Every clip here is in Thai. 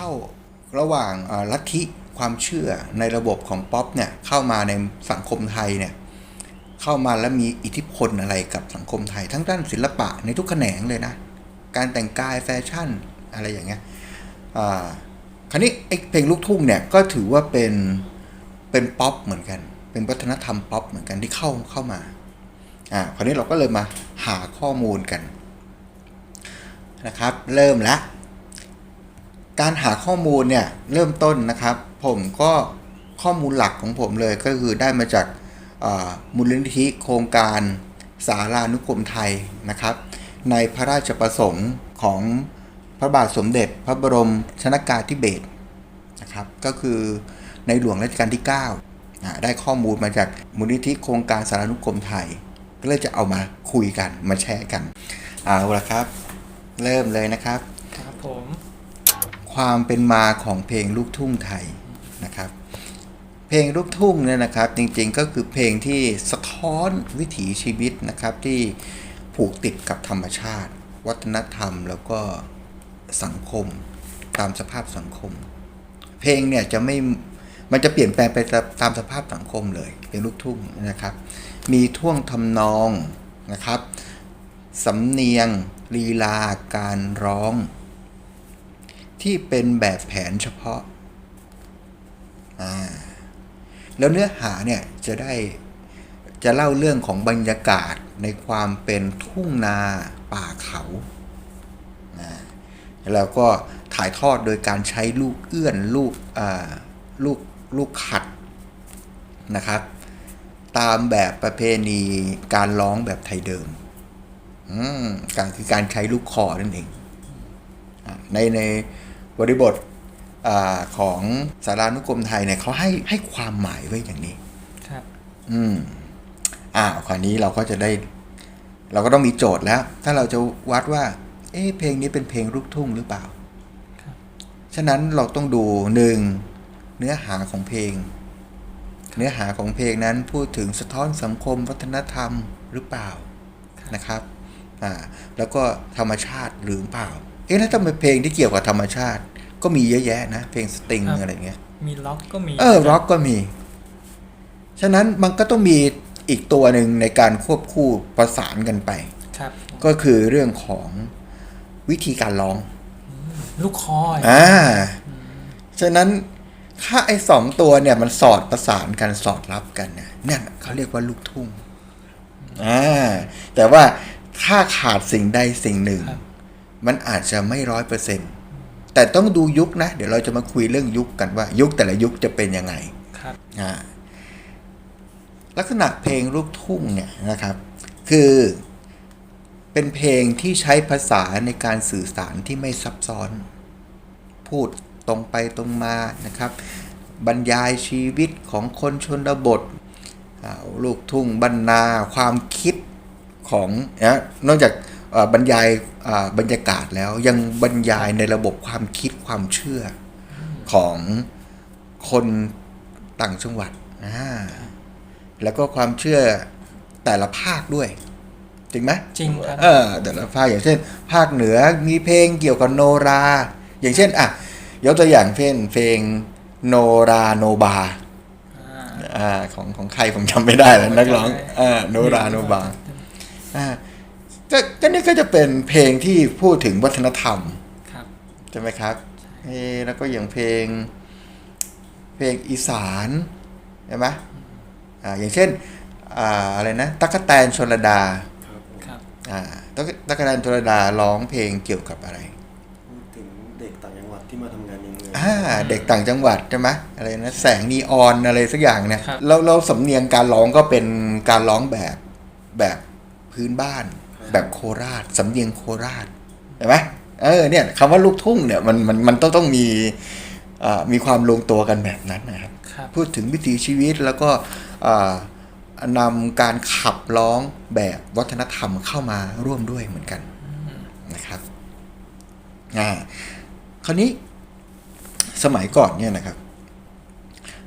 การเข้าระหว่างลัทธิความเชื่อในระบบของป๊อปเนี่ยเข้ามาในสังคมไทยเนี่ยเข้ามาแล้วมีอิทธิพลอะไรกับสังคมไทย ทั้งด้านศิลปะในทุกแขนงเลยนะ การแต่งกายแฟชั่นอะไรอย่างเงี้ยอ่าคราวนี้เพลงลูกทุ่งเนี่ยก็ถือว่าเป็นเป็นป๊อปเหมือนกัน เป็นวัฒนธรรมป๊อปเหมือนกันที่เข้าเข้ามาอ่าคราวนี้เราก็เลยมาหาข้อมูลกันนะครับ เริ่มแล้ว การหาข้อมูลเนี่ยเริ่มต้นนะครับ ผมก็ข้อมูลหลักของผมเลยก็คือได้มาจากมูลนิธิโครงการสารานุกรมไทยนะครับ ในพระราชประสงค์ของพระบาทสมเด็จพระบรมชนากาธิเบศรนะครับก็คือในหลวงรัชกาลที่9อ่าได้ข้อมูลมาจากมูลนิธิโครงการสารานุกรมไทย ก็เลยจะเอามาคุยกันมาแชร์กันเอาละครับ เริ่มเลยนะครับครับผม ความเป็นมาของเพลงลูกทุ่งไทยนะครับ เพลงลูกทุ่งเนี่ยนะครับ จริงๆก็คือเพลงที่สะท้อนวิถีชีวิตนะครับที่ผูกติดกับธรรมชาติ วัฒนธรรมแล้วก็สังคมตามสภาพสังคม เพลงเนี่ยจะไม่มันจะเปลี่ยนแปลงไปตามสภาพสังคมเลยเพลงลูกทุ่งนะครับ มีท่วงทำนองนะครับสำเนียงลีลาการร้อง ที่เป็นแบบแผนเฉพาะ แล้วเนื้อหาเนี่ยจะได้จะเล่าเรื่องของบรรยากาศในความเป็นทุ่งนาป่าเขาแล้วก็ถ่ายทอดโดยการใช้ลูกเอื้อนลูกลูกลูกขัดนะครับ ตามแบบประเพณีการร้องแบบไทยเดิมอืมการคือการใช้ลูกคอนั่นเองในใน บริบทอาของสารานุกรมไทยเนี่ยเขาให้ให้ความหมายไว้อย่างนี้ ครับ อืมอ่าคราวนี้เราก็จะได้ เราก็ต้องมีโจทย์แล้ว ถ้าเราจะวัดว่า เอ๊ะเพลงนี้เป็นเพลงลูกทุ่งหรือเปล่าครับฉะนั้นเราต้องดูหนึ่งเนื้อหาของเพลง เนื้อหาของเพลงนั้นพูดถึงสะท้อนสังคมวัฒนธรรมหรือเปล่านะครับอ่าแล้วก็ธรรมชาติหรือเปล่า เอ๊ะแล้วถ้าเป็นเพลงที่เกี่ยวกับธรรมชาติ ก็มีเยอะแยะนะ เพลงสตริงครับอะไรเงี้ย มีล็อกก็มี เออร็อกก็มี ฉะนั้นมันก็ต้องมีอีกตัวหนึ่งในการควบคู่ประสานกันไปครับก็คือเรื่องของวิธีการร้อง ลูกคอยอ่าฉะนั้นถ้าไอ้สองตัวเนี่ยมันสอดประสานกันสอดรับกันเนี่ยเนี่ยเขาเรียกว่าลูกทุ่งอ่าแต่ว่าถ้าขาดสิ่งใดสิ่งหนึ่งครับมันอาจจะไม่ร้อยเปอร์เซ็น แต่ต้องดูยุคนะ เดี๋ยวเราจะมาคุยเรื่องยุคกันว่า ยุคแต่ละยุคจะเป็นยังไงครับอ่าลักษณะเพลงลูกทุ่งเนี่ยนะครับ คือเป็นเพลงที่ใช้ภาษาในการสื่อสารที่ไม่ซับซ้อน พูดตรงไปตรงมานะครับ บรรยายชีวิตของคนชนบทอ่าลูกทุ่งบรรณาความคิดของนะนอกจากเอ่อ บรรยายอ่าบรรยากาศแล้วยังบรรยายในระบบความคิดความเชื่อของคนต่างจังหวัดอ่าแล้วก็ความเชื่อแต่ละภาคด้วย จริงไหมจริงครับเออแต่ละภาคอย่างเช่น ภาคเหนือมีเพลงเกี่ยวกับโนรา อย่างเช่นอะยกตัวอย่างเพลงเพลงโนราโนบาอ่าอ่าของของใครผมจำไม่ได้แล้วนักร้องอ่าโนราโนบา อ่าก็ก็นี่ก็จะเป็นเพลงที่พูดถึงวัฒนธรรมครับ ใช่ไหมครับเออแล้วก็อย่างเพลง เพลงอีสานใช่ไหมอ่าอย่างเช่นอ่าอะไรนะตั๊กแตนชลดาครับอ่าตั๊กตั๊กแตนชลดาร้องเพลงเกี่ยวกับอะไรพูดถึงเด็กต่างจังหวัดที่มาทำงานในเมืองอ่าเด็กต่างจังหวัดใช่ไหมอะไรนะแสงนีออนอะไรสักอย่างเนี่ยครับแล้วแล้วสำเนียงการร้องก็เป็นการร้องแบบแบบพื้นบ้าน แบบโคราชสำเนียงโคราชเห็นไหมเออเนี่ยคำว่าลูกทุ่งเนี่ยมันมันมันต้องต้องมีอ่ามีความลงตัวกันแบบนั้นนะครับครับพูดถึงวิถีชีวิตแล้วก็อ่านำการขับร้องแบบวัฒนธรรมเข้ามาร่วมด้วยเหมือนกันนะครับอ่าคราวนี้สมัยก่อนเนี่ยนะครับ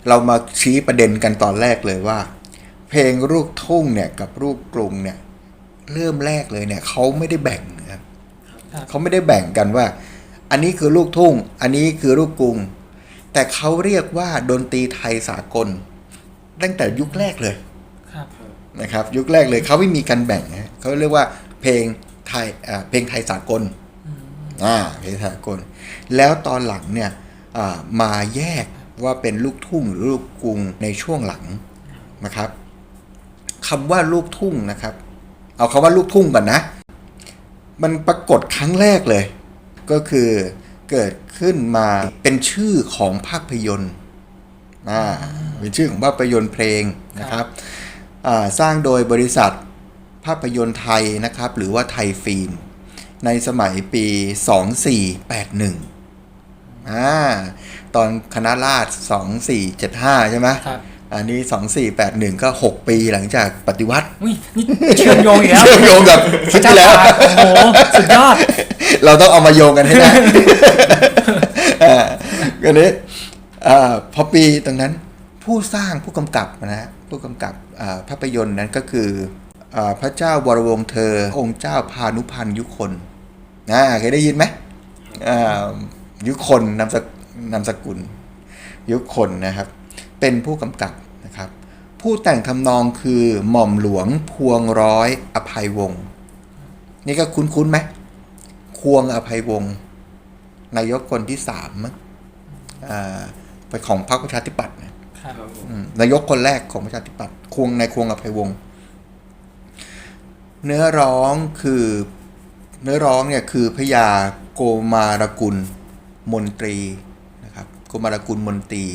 เรามาชี้ประเด็นกันตอนแรกเลยว่า เพลงลูกทุ่งเนี่ยกับลูกกรุงเนี่ย เริ่มแรกเลยเนี่ยเขาไม่ได้แบ่งนะครับครับเขาไม่ได้แบ่งกันว่า อันนี้คือลูกทุ่ง อันนี้คือลูกกรุง แต่เขาเรียกว่าดนตรีไทยสากล ตั้งแต่ยุคแรกเลยครับนะครับ ยุคแรกเลยเขาไม่มีการแบ่งนะเขาเรียกว่าเพลงไทยอ่าเพลงไทยสากลอ่าเพลงสากล แล้วตอนหลังเนี่ยอ่ามาแยกว่าเป็นลูกทุ่งหรือลูกกรุงในช่วงหลังนะครับคำว่าลูกทุ่งนะครับ เอาคำว่าลูกทุ่งก่อนนะ มันปรากฏครั้งแรกเลย ก็คือเกิดขึ้นมาเป็นชื่อของภาพยนตร์อ่าเป็นชื่อของภาพยนตร์เพลงนะครับอ่าสร้างโดยบริษัทภาพยนตร์ไทยนะครับ หรือว่าไทยฟิล์มในสมัยปี 2481อ่าตอนคณะราษฎร2475 ใช่ไหมครับ อันนี้2481ก็6ปีหลังจากปฏิวัติอุ้ยนี่เชื่อมโยงอีกแล้วเชื่อมโยงกับคลิปที่แล้วโอ้โหสุดยอด เราต้องเอามาโยงกันให้ได้อ่าก็นี้อ่าพอปีตรงนั้นผู้สร้างผู้กำกับนะฮะผู้กำกับอ่าภาพยนตร์นั้นก็คืออาพระเจ้าวรวงศ์เธอ องค์เจ้าพานุพันธ์ยุคนนะเคยได้ยินไหมอ่ายุคนนามสกนามสกุลยุคนนะครับ เป็นผู้กำกับนะครับ ผู้แต่งทำนองคือหม่อมหลวงพวงร้อยอภัยวงศ์นี่ก็คุ้นๆไหมควงอภัยวงศ์นายกคนที่สามมั้งอ่าไปของพรรคประชาธิปัตย์นะครับครับผมอืมนายกคนแรกของประชาธิปัตย์ควงนายควงอภัยวงศ์เนื้อร้องคือเนื้อร้องเนี่ยคือพญาโกมารกุลมนตรีนะครับโกมารกุลมนตรี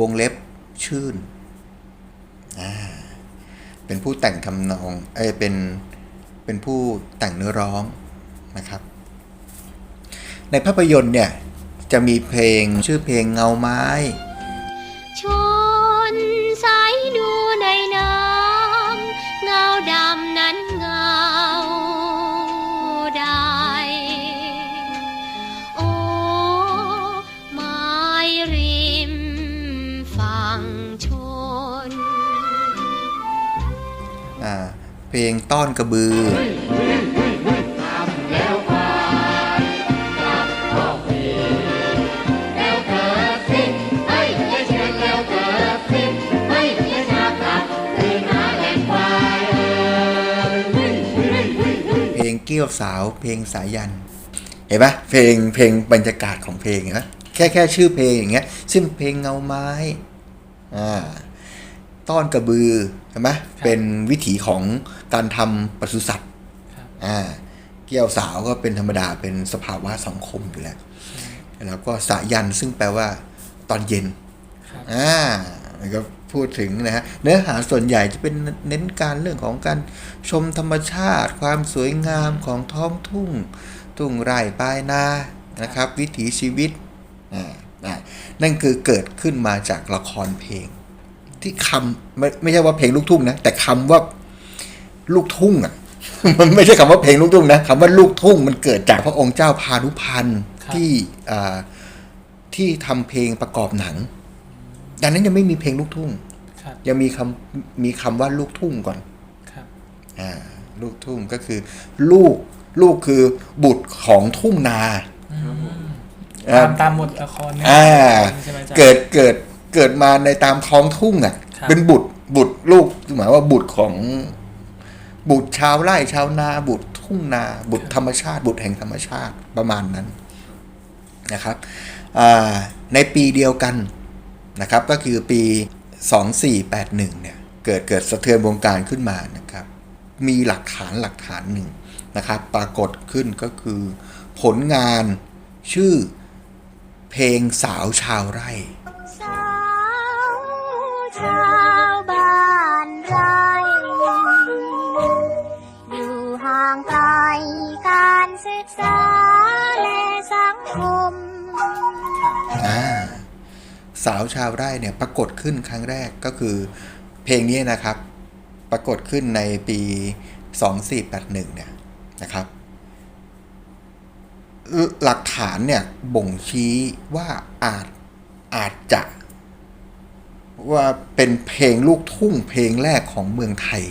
วงเล็บชื่น อ่าเป็นผู้แต่งทำนองเอยเป็นเป็นผู้แต่งเนื้อร้องนะครับ ในภาพยนตร์เนี่ยจะมีเพลงชื่อเพลงเงาไม้ ลงต้อนกระบือเกี้ยวสาวเพลงสายัน เห็นปะเพลงเพลงบรรยากาศของเพลงเห็นปะแค่แค่ชื่อเพลงอย่างเงี้ยซึ่งเพลงเงาไม้อ่า ต้อนกระบือใช่ไหมเป็นวิถีของการทำปศุสัตว์ครับอ่าเกี่ยวสาวก็เป็นธรรมดาเป็นสภาวะสังคมอยู่แล้วแล้วก็สายันซึ่งแปลว่าตอนเย็นครับอ่าแล้วก็พูดถึงนะฮะเนื้อหาส่วนใหญ่จะเป็นเน้นการเรื่องของการชมธรรมชาติ ความสวยงามของท้องทุ่ง ทุ่งไร่ปลายนานะครับ วิถีชีวิตอ่าอ่านั่นคือเกิดขึ้นมาจากละครเพลง ที่คำไม่ไม่ใช่ว่าเพลงลูกทุ่งนะแต่คำว่าลูกทุ่งอะ มันไม่ใช่คำว่าเพลงลูกทุ่งนะคำว่าลูกทุ่งมันเกิดจากพระองค์เจ้าพานุพันธ์ครับที่อ่าที่ทำเพลงประกอบหนังดังนั้นยังไม่มีเพลงลูกทุ่งครับยังมีคำมีคำว่าลูกทุ่งก่อนครับอ่าลูกทุ่งก็คือ ลูกลูกคือบุตรของทุ่งนาตามตามหมดละครเนี่ยอ่าใช่ไหมจ๊ะเกิดเกิด เกิดมาในตามท้องทุ่งอะครับเป็นบุตรบุตรลูกหมายว่าบุตรของบุตรชาวไร่ชาวนาบุตรทุ่งนา บุตรธรรมชาติ บุตรแห่งธรรมชาติประมาณนั้นนะครับอ่าในปีเดียวกันนะครับ ก็คือปี 2481เนี่ยเกิดเกิดสะเทือนวงการขึ้นมานะครับ มีหลักฐานหลักฐานหนึ่งนะครับ ปรากฏขึ้นก็คือ ผลงานชื่อเพลงสาวชาวไร่ ศึกษาและสังคม อ่าสาวชาวไร่เนี่ยปรากฏขึ้นครั้งแรกก็คือ เพลงนี้นะครับ ปรากฏขึ้นในปี 2481 เนี่ยนะครับ หลักฐานเนี่ยบ่งชี้ว่าอาจอาจจะว่าเป็นเพลงลูกทุ่งเพลงแรกของเมืองไทย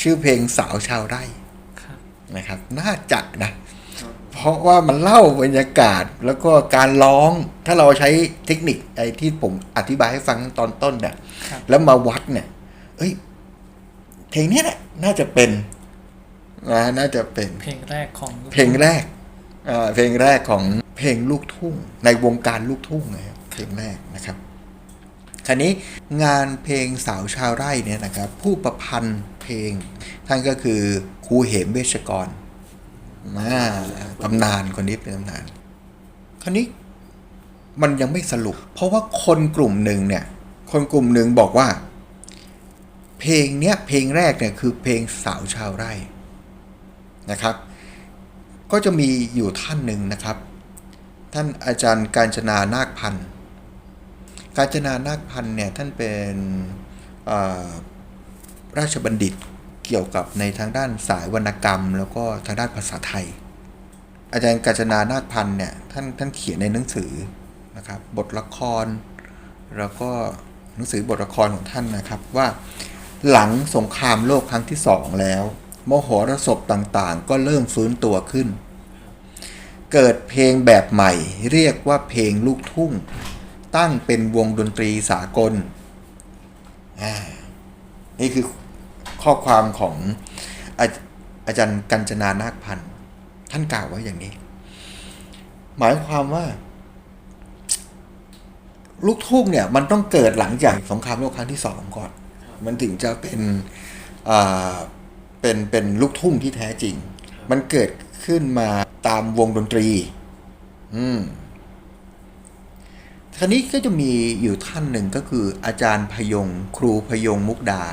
ชื่อเพลงสาวชาวไร่ นะครับ น่าจะนะ เพราะว่ามันเล่าบรรยากาศแล้วก็การร้อง ถ้าเราใช้เทคนิคไอ้ที่ผมอธิบายให้ฟังตอนต้นเนี่ยครับแล้วมาวัดเนี่ยเอ้ยเพลงเนี้ยแหละน่าจะเป็นนะน่าจะเป็นเพลงแรกของเพลงแรกอ่าเพลงแรกของเพลงลูกทุ่ง ในวงการลูกทุ่งนะครับเพลงแรกนะครับ คราวนี้งานเพลงสาวชาวไร่เนี่ยนะครับผู้ประพันธ์เพลง ท่านก็คือครูเหมเวชกรอ่าตำนานคนนี้เป็นตำนาน คราวนี้มันยังไม่สรุป เพราะว่าคนกลุ่มหนึ่งเนี่ย คนกลุ่มหนึ่งบอกว่า เพลงเนี้ยเพลงแรกเนี่ยคือเพลงสาวชาวไร่นะครับ ก็จะมีอยู่ท่านหนึ่งนะครับ ท่านอาจารย์การจนานาคพันธ์ การจนานาคพันธ์เนี่ยท่านเป็นราชบัณฑิตเกี่ยวกับในทางด้านสายวรรณกรรม แล้วก็ทางด้านภาษาไทย อาจารย์กาญจนานาคพันธ์เนี่ยท่านท่านเขียนในหนังสือนะครับบทละคร แล้วก็หนังสือบทละครของท่านนะครับว่าหลังสงครามโลกครั้งที่สองแล้ว มโหรสพต่างๆ ก็เริ่มฟื้นตัวขึ้น เกิดเพลงแบบใหม่ เรียกว่าเพลงลูกทุ่ง ตั้งเป็นวงดนตรีสากล นี่คือข้อความของอาอาจารย์กัญจนานาคพันธ์ท่านกล่าวไว้อย่างนี้ หมายความว่า ลูกทุ่งเนี่ย มันต้องเกิดหลังจากสงครามโลกครั้งที่สองก่อน มันถึงจะเป็นเป็นเป็นลูกทุ่งที่แท้จริง มันเกิดขึ้นมาตามวงดนตรี อืม คราวนี้ก็จะมีอยู่ท่านหนึ่งก็คืออาจารย์พยงครูพยงมุกดา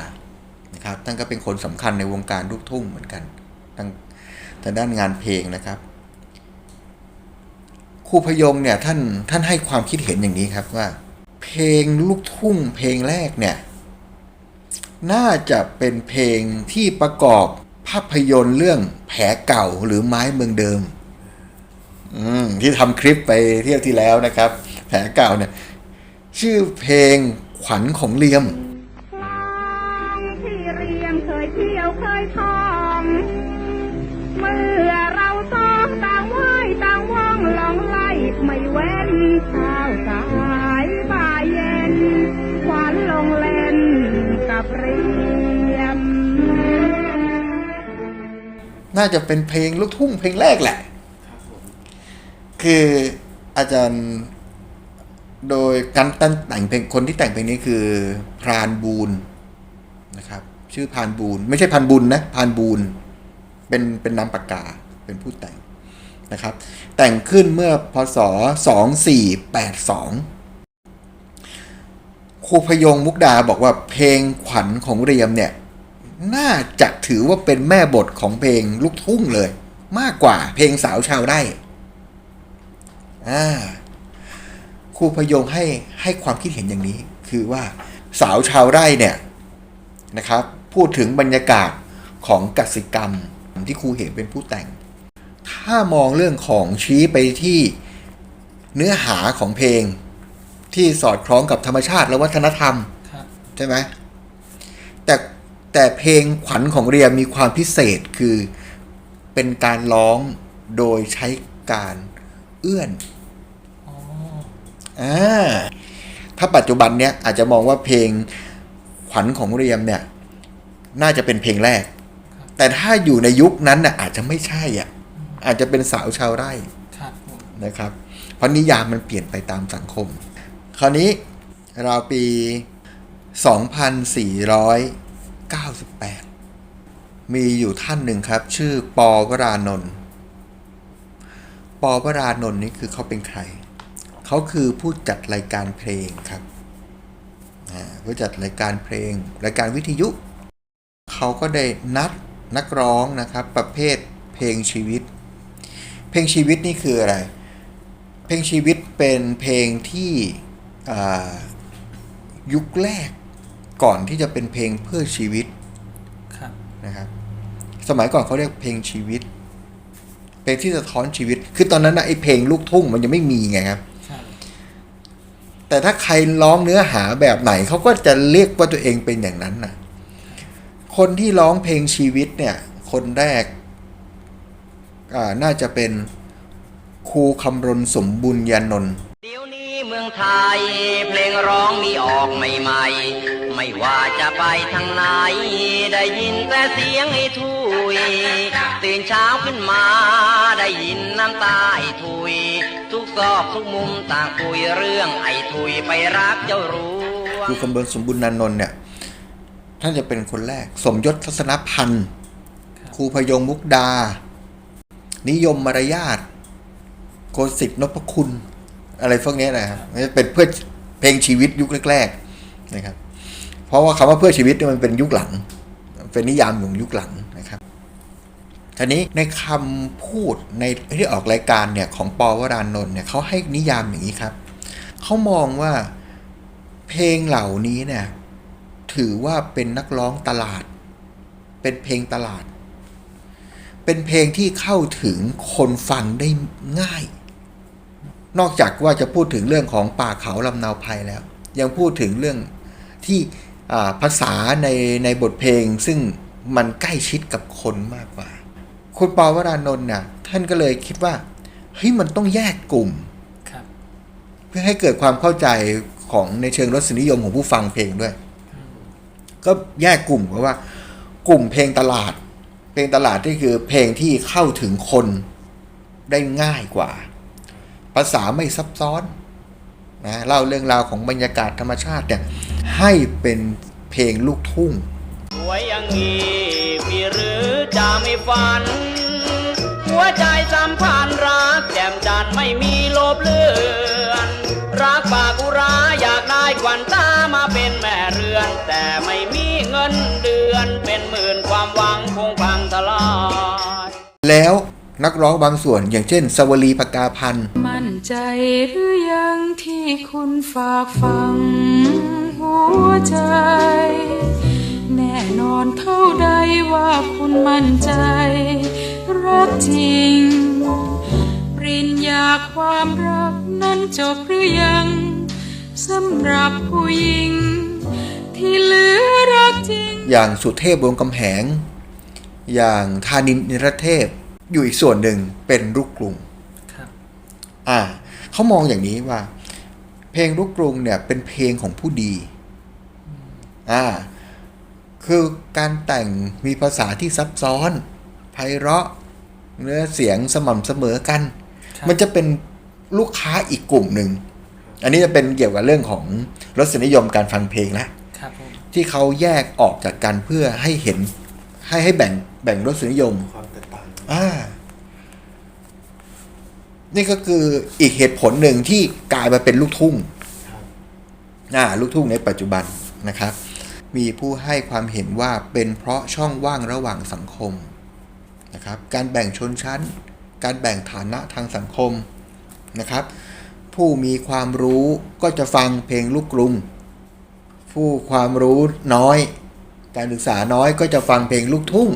นะครับท่านก็เป็นคนสำคัญในวงการลูกทุ่งเหมือนกันทางทางด้านงานเพลงนะครับ ครูพยงเนี่ยท่านท่านให้ความคิดเห็นอย่างนี้ครับว่า เพลงลูกทุ่งเพลงแรกเนี่ยน่าจะเป็นเพลงที่ประกอบภาพยนตร์เรื่องแผลเก่าหรือไม้เมืองเดิมอืมที่ทำคลิปไปเที่ยวที่แล้วนะครับ แผลเก่าเนี่ย ชื่อเพลงขวัญของเลียมคลองที่เรียมเคยเที่ยวเคยท่องเมื่อเราสองต่างว่ายต่างว่องลองไล่ไม่เว้นเช้าสายบ่ายเย็นขวานลงเล่นกับเรียม น่าจะเป็นเพลงลูกทุ่งเพลงแรกแหละครับผมคืออาจารย์ โดยการแต่งเพลงคนที่แต่งเพลงนี้คือพรานบูนนะครับ ชื่อพรานบูนไม่ใช่พันบุญนะพรานบูนเป็นเป็นนามปากกาเป็นผู้แต่งนะครับ แต่งขึ้นเมื่อพศ 2482 ครูพยงมุกดาบอกว่าเพลงขวัญของเรียมเนี่ย น่าจะถือว่าเป็นแม่บทของเพลงลูกทุ่งเลย มากกว่าเพลงสาวชาวไร่อ่า รูพยงให้ให้ความคิดเห็นอย่างนี้ คือว่าสาวชาวไร่เนี่ยนะครับ พูดถึงบรรยากาศของกสิกรรมที่ครูเห็นเป็นผู้แต่ง ถ้ามองเรื่องของชี้ไปที่เนื้อหาของเพลงที่สอดคล้องกับธรรมชาติและวัฒนธรรมครับใช่ไหมแต่แต่เพลงขวัญของเรียมีความพิเศษคือเป็นการร้องโดยใช้การเอื้อนอ๋อ อ่าถ้าปัจจุบันเนี้ยอาจจะมองว่าเพลงขวัญของเรียมเนี่ยน่าจะเป็นเพลงแรก แต่ถ้าอยู่ในยุคนั้นน่ะอาจจะไม่ใช่อะอาจจะเป็นสาวชาวไร่ครับผมนะครับ เพราะนิยามมันเปลี่ยนไปตามสังคม คราวนี้ราวปี 2498 มีอยู่ท่านหนึ่งครับ ชื่อปอวรานนท์ปอวรานนท์นี่คือเขาเป็นใคร เขาคือผู้จัดรายการเพลงครับอ่าผู้จัดรายการเพลง รายการวิทยุ เขาก็ได้นัดนักร้องนะครับ ประเภทเพลงชีวิต เพลงชีวิตนี่คืออะไร เพลงชีวิตเป็นเพลงที่อ่ายุคแรกก่อนที่จะเป็นเพลงเพื่อชีวิตครับนะครับ สมัยก่อนเขาเรียกเพลงชีวิต เพลงที่สะท้อนชีวิต คือตอนนั้นนะไอ้เพลงลูกทุ่งมันยังไม่มีไงครับครับ แต่ถ้าใครร้องเนื้อหาแบบไหนเขาก็จะเรียกว่าตัวเองเป็นอย่างนั้นนะคนที่ร้องเพลงชีวิตเนี่ย คนแรกน่าจะเป็นครูคำรณสมบุญญานนท์เดี๋ยวนี้เมืองไทย เพลงร้องมีออกใหม่ๆ ไม่ว่าจะไปทางไหน ได้ยินแต่เสียงไอ้ทุย ตื่นเช้าขึ้นมาได้ยินน้ำตาไอ้ทุย ซอกทุกมุมต่างคุยเรื่องไอ้ทุยไปรักเจ้ารู้ครูคำรณสมบุญญานนท์เนี่ยท่านจะเป็นคนแรก สมยศทัศนพันธ์ครูพยงมุกดา นิยมมารยาทโกสิทธิ์นพคุณ อะไรพวกเนี้ยนะครับเป็นเพื่อเพลงชีวิตยุคแรกๆนะครับ เพราะว่าคำว่าเพื่อชีวิตเนี่ยมันเป็นยุคหลัง เป็นนิยามของยุคหลังนะครับ ทีนี้ในคำพูดในที่ออกรายการเนี่ยของปวรานนท์เนี่ยเขาให้นิยามอย่างนี้ครับเขามองว่าเพลงเหล่านี้เนี่ยถือว่าเป็นนักร้องตลาด เป็นเพลงตลาด เป็นเพลงที่เข้าถึงคนฟังได้ง่าย นอกจากว่าจะพูดถึงเรื่องของป่าเขาลำเนาภัยแล้ว ยังพูดถึงเรื่องที่ภาษาในในบทเพลงซึ่งมันใกล้ชิดกับคนมากกว่า คุณปอวรานนท์เนี่ยท่านก็เลยคิดว่าเฮ้ยมันต้องแยกกลุ่มครับเพื่อให้เกิดความเข้าใจของในเชิงรสนิยมของผู้ฟังเพลงด้วย ก็แยกกลุ่มเพราะว่า กลุ่มเพลงตลาด เพลงตลาดที่คือเพลงที่เข้าถึงคนได้ง่ายกว่า ภาษาไม่ซับซ้อนนะเล่าเรื่องราวของบรรยากาศธรรมชาติเนี่ยให้เป็นเพลงลูกทุ่ง สวยอย่างนี้พี่หรือจะไม่ฝัน หัวใจสัมพันธ์รักแจ่มจันทร์ไม่มีโลบเลือน รักปากอุราอยากได้ควันตามาเป็นแม่เรือน แต่ไม่มีเงินเดือนเป็นหมื่นความหวังคงพังทลายแล้วนักร้องบางส่วนอย่างเช่น สวลีปากาพันธ์มั่นใจหรือยังที่คุณฝากฟังหัวใจ แน่นอนเท่าใดว่าคุณมั่นใจ รักจริง ปริญญาความรักนั้นจบหรือยังสำหรับผู้หญิง ที่เหลือรักจริง อย่างสุเทพวงศ์กำแหง อย่างธานินนิรเทพ อยู่อีกส่วนหนึ่งเป็นลูกกรุงครับ อ่าเขามองอย่างนี้ว่า เพลงลูกกรุงเนี่ยเป็นเพลงของผู้ดี อ่า คือการแต่งมีภาษาที่ซับซ้อนไพเราะเนื้อเสียงสม่ำเสมอกันครับมันจะเป็นลูกค้าอีกกลุ่มหนึ่ง อันนี้จะเป็นเกี่ยวกับเรื่องของรสนิยมการฟังเพลงละครับผมที่เขาแยกออกจากกันเพื่อให้เห็นให้ให้แบ่งแบ่งรสนิยมความแตกต่างอ่านี่ก็คืออีกเหตุผลหนึ่งที่กลายมาเป็นลูกทุ่งครับอ่าลูกทุ่งในปัจจุบันนะครับ มีผู้ให้ความเห็นว่าเป็นเพราะช่องว่างระหว่างสังคมนะครับ การแบ่งชนชั้น การแบ่งฐานะทางสังคมนะครับ ผู้มีความรู้ก็จะฟังเพลงลูกกรุง ผู้ความรู้น้อย การศึกษาน้อยก็จะฟังเพลงลูกทุ่ง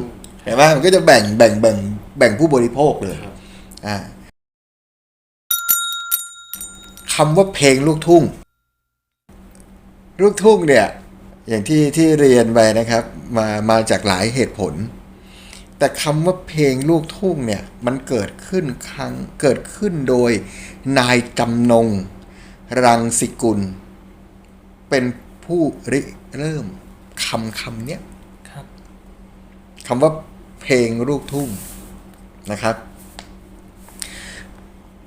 เห็นไหมมันก็จะแบ่งแบ่งแบ่งแบ่งผู้บริโภคเลยอ่าคำว่าเพลงลูกทุ่ง ลูกทุ่งเนี่ย อย่างที่ที่เรียนไปนะครับมามาจากหลายเหตุผล แต่คำว่าเพลงลูกทุ่งเนี่ยมันเกิดขึ้นครั้งเกิดขึ้นโดยนายจำนง รังสิกุล เป็นผู้ริเริ่มคำคำเนี้ยครับคำว่าเพลงลูกทุ่งนะครับ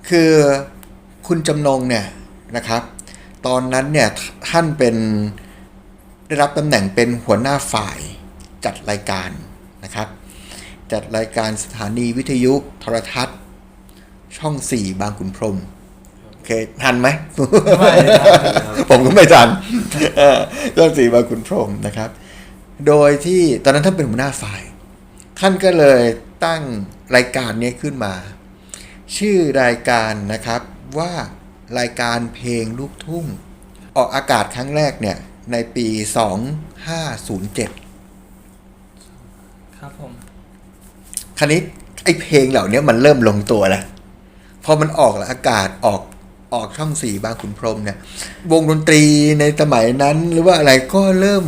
คือคุณจำนงเนี่ยนะครับ ตอนนั้นเนี่ยท่านเป็น ได้รับตำแหน่งเป็นหัวหน้าฝ่ายจัดรายการนะครับ จัดรายการสถานีวิทยุโทรทัศน์ ช่อง4บางขุนพรหมโอเคทันไหมไม่ทันผมก็ไม่ทันเออช่อง4บางขุนพรหมนะครับ โดยที่ตอนนั้นท่านเป็นหัวหน้าฝ่าย ท่านก็เลยตั้งรายการนี้ขึ้นมา ชื่อรายการนะครับว่ารายการเพลงลูกทุ่ง ออกอากาศครั้งแรกเนี่ย ในปี 2507 ครับผมคันนี้ไอ้เพลงเหล่านี้มันเริ่มลงตัวแล้วพอมันออกอากาศออกออกช่องสี่บางขุนพรหมเนี่ย วงดนตรีในสมัยนั้นหรือว่าอะไรก็เริ่ม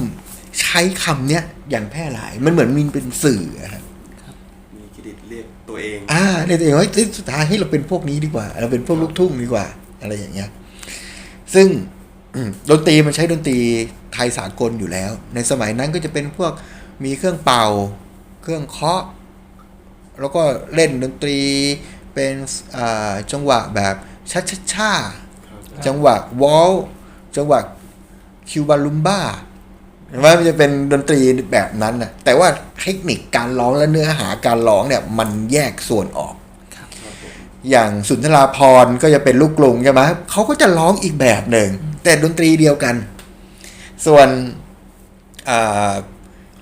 ใช้คำเนี้ยอย่างแพร่หลาย มันเหมือนมีเป็นสื่ออะครับมีเครดิตเรียกตัวเอง อ่าอ่าเนี่ยตัวเองว่าเฮ้ยสุดท้ายให้เราเป็นพวกนี้ดีกว่า เราเป็นพวกลูกทุ่งดีกว่า อะไรอย่างเงี้ย ซึ่งอืม ดนตรีมันใช้ดนตรีไทยสากลอยู่แล้ว ในสมัยนั้นก็จะเป็นพวกมีเครื่องเป่า เครื่องเคาะ แล้วก็เล่นดนตรีเป็นอ่าจังหวะแบบชัชชาๆจังหวะวอลจังหวะคิวบาลุมบ้าเห็นไหมมันจะเป็นดนตรีแบบนั้นนะแต่ว่าเทคนิคการร้องและเนื้อหาการร้องเนี่ยมันแยกส่วนออก อย่างสุนทราพรณ์ก็จะเป็นลูกกรุงใช่ไหมเขาก็จะร้องอีกแบบหนึ่ง แต่ดนตรีเดียวกัน ส่วนอ่า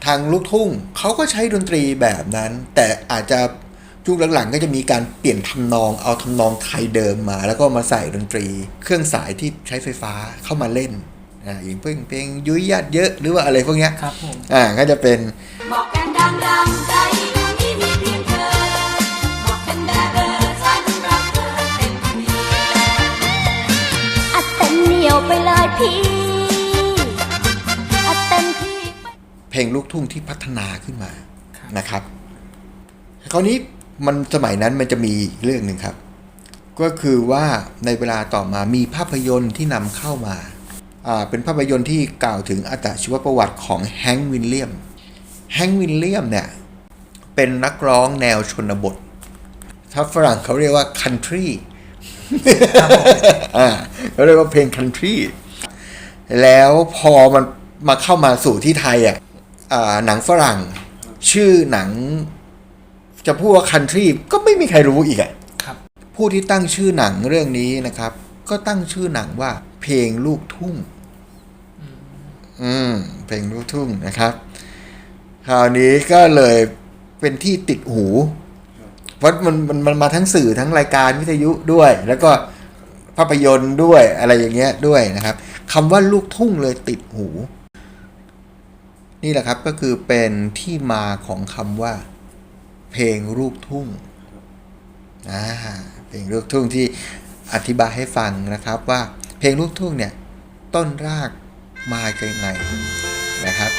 ทางลูกทุ่งเขาก็ใช้ดนตรีแบบนั้น แต่อาจจะช่วงหลังๆก็จะมีการเปลี่ยนทำนองเอาทำนองไทยเดิมมา แล้วก็มาใส่ดนตรี เครื่องสายที่ใช้ไฟฟ้าเข้ามาเล่นอ่าอย่างเพลงเพลงยุ้ยญาติเยอะหรือว่าอะไรพวกเนี้ยครับผมอ่าก็จะเป็นบอกกันดังๆใจ พี่อัดเต็มที่เพลงลูกทุ่งที่พัฒนาขึ้นมาครับนะครับ คราวนี้มันสมัยนั้นมันจะมีอีกเรื่องหนึ่งครับ ก็คือว่าในเวลาต่อมามีภาพยนตร์ที่นำเข้ามาอ่าเป็นภาพยนตร์ที่กล่าวถึงอัตชีวประวัติของแฮงค์วิลเลียม แฮงค์วิลเลียมเนี่ย เป็นนักร้องแนวชนบท ถ้าฝรั่งเขาเรียกว่า country อ่าเขาเรียกว่าเพลง country แล้วพอมันมาเข้ามาสู่ที่ไทยอะอ่าหนังฝรั่ง ชื่อหนัง จะพูดว่า country ก็ไม่มีใครรู้อีกอะครับผู้ที่ตั้งชื่อหนังเรื่องนี้นะครับ ก็ตั้งชื่อหนังว่า เพลงลูกทุ่ง อืม เพลงลูกทุ่งนะครับ คราวนี้ก็เลยเป็นที่ติดหู เพราะมันมันมันมาทั้งสื่อทั้งรายการวิทยุด้วย แล้วก็ภาพยนตร์ด้วยอะไรอย่างเงี้ยด้วยนะครับ คำว่าลูกทุ่งเลยติดหู นี่แหละครับก็คือเป็นที่มาของคำว่า เพลงลูกทุ่งอ่าเพลงลูกทุ่งที่อธิบายให้ฟังนะครับว่าเพลงลูกทุ่งเนี่ยต้นรากมาจากไหนนะครับ